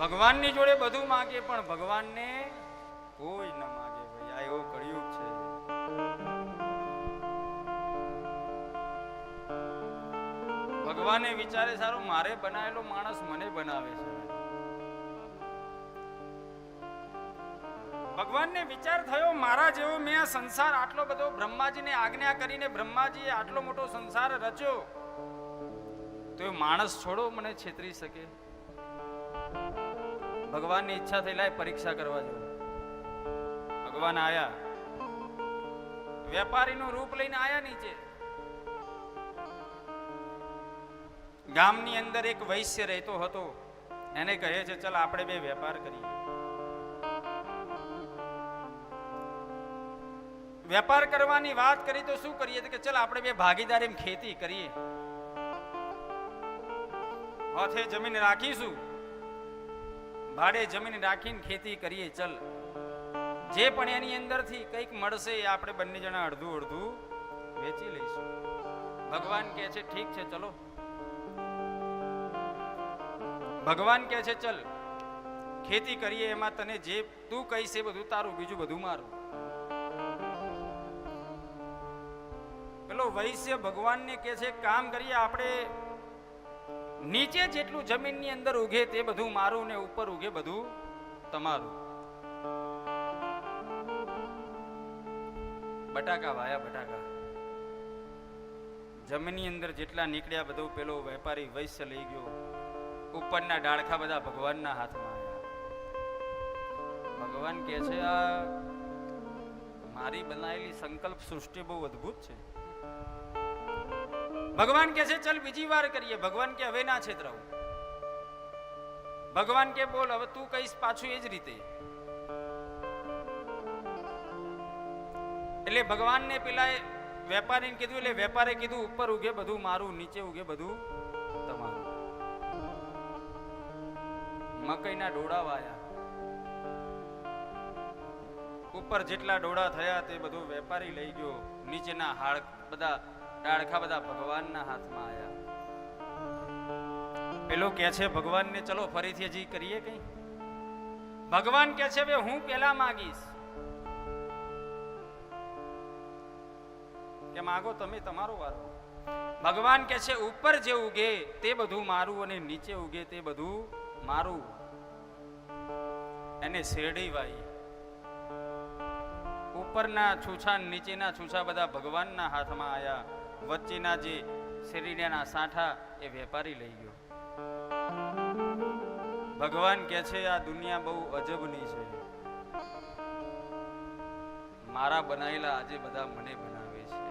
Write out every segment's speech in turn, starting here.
ભગવાનની જોડે બધું માગે, પણ ભગવાનને કોઈ ન માગે ભાઈ. આ એવો કળિયુગ છે. ભગવાને વિચારે, સારું, મારે બનાવેલો માણસ મને બનાવે છે. ભગવાનને વિચાર થયો, મારા જેવો મેં આ સંસાર આટલો બધો બ્રહ્માજીને આજ્ઞા કરીને બ્રહ્માજીએ આટલો મોટો સંસાર રચ્યો, તો એ માણસ છોડો, મને છેતરી શકે. ભગવાનની ઈચ્છા થઈ લાય પરીક્ષા કરવા જવું. ભગવાન આયા. વેપારીનું રૂપ લઈને આયા નીચે. ગામની અંદર એક વૈશ્ય રહેતો હતો. એને કહે છે, ચલ, આપણે બે વેપાર કરીએ. વેપાર કરવાની વાત કરી તો શું કરીએ? કે, ચલ, આપણે બે ભાગીદારી ખેતી કરીએ. હાથે જમીન રાખીશું. ભાડે જમીન રાખીને ખેતી કરીએ, ચલ. જે પણ એની અંદરથી કંઈક મળશે એ આપણે બંને જણા અડધું અડધું વેચી લઈશું. ભગવાન કહે છે, ઠીક છે, ચલો. ભગવાન કહે છે, ચલ, ખેતી કરીએ, એમાં તને જે તું કહીશ એ બધું તારું, બીજું બધું મારું. પેલો વૈશ્ય ભગવાનને કહે છે, કામ કરીએ, આપણે નીચે જેટલું જમીનની અંદર ઉગે તે બધું મારું ને ઉપર ઉગે બધું તમારું. બટાકા, વાયા બટાકા. જમીનની અંદર જેટલા નીકળ્યા બધું પેલો વેપારી વૈશ્ય લઈ ગયો. ઉપરના ડાળખા બધા ભગવાનના હાથમાં આવ્યા. ભગવાન કહે છે, આ મારી બનાવેલી સંકલ્પ સૃષ્ટિ બહુ અદ્ભુત છે. ભગવાન કે છે, ચલ બીજી વાર કરીએ. ભગવાન કે, હવે ના છેતરાવું ભગવાન કે, બોલ, હવે તું કહીશ પાછું એ જ રીતે. એટલે ભગવાનને પેલા વેપારીને કીધું, એટલે વેપારે કીધું, ઉપર ઉગે બધું મારું, નીચે ઉગે બધું તમારું. મકઈના ડોડા વાયા. ઉપર જેટલા ડોડા થયા તે બધું વેપારી લઈ ગયો. નીચેના હાડ બધા ડાળખા બધા ભગવાનના હાથમાં આવ્યા પેલો કે છે, ભગવાનને ચલો, ફરીથી હજી કરીએ કઈ? ભગવાન કે છે હું પેલા માગીશ. કે, માગો તમે તમારો વારો. ભગવાન કે છે, ઉપર જે ઉગે તે બધું મારું અને નીચે ઉગે તે બધું મારું. એને શેરડી વાઈ. ઉપરના છૂછા નીચેના છૂછા બધા ભગવાનના હાથમાં આયા. વચ્ચેના જે શેરડીના સાંઠા એ વેપારી લઈ ગયો. ભગવાન કે છે, આ દુનિયા બહુ અજબની છે. મારા બનાવેલા આજે બધા મને બનાવે છે.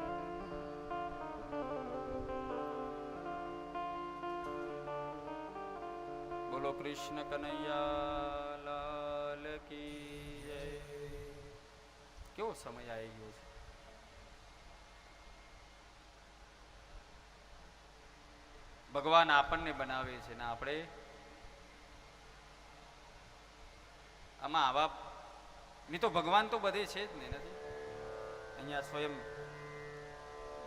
બોલો, કૃષ્ણ કનૈયા લાલ કેવો સમય આવી ગયો છે? ભગવાન આપણને બનાવે છે ને આપણે આમાં આવા નહીં તો ભગવાન તો બધે છે જ ને, નથી? અહીંયા સ્વયં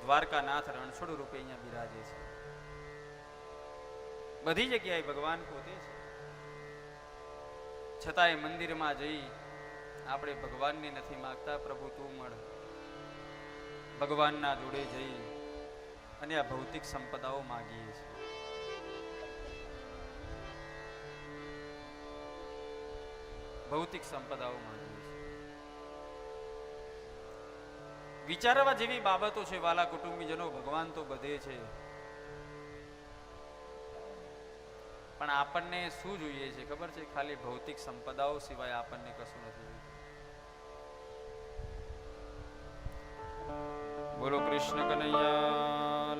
દ્વારકાનાથ રણછોડ રૂપે અહીંયા બિરાજે છે. બધી જગ્યાએ ભગવાન પોતે છે. છતાંય મંદિરમાં જઈ આપણે ભગવાનને નથી માગતા, પ્રભુ તું મળ. ભગવાનના જોડે જઈ અને આ ભૌતિક સંપદાઓ માગીએ છીએ. ભૌતિક સંપદાઓ માગીએ છે. વિચારવા જેવી બાબતો છે વાલા કુટુંબીજનો, ભગવાન તો બધે છે. પણ આપણને શું જોઈએ છે? ખબર છે? ખાલી ભૌતિક સંપદાઓ સિવાય આપણને કશું નથી બોલો કૃષ્ણ કનૈયા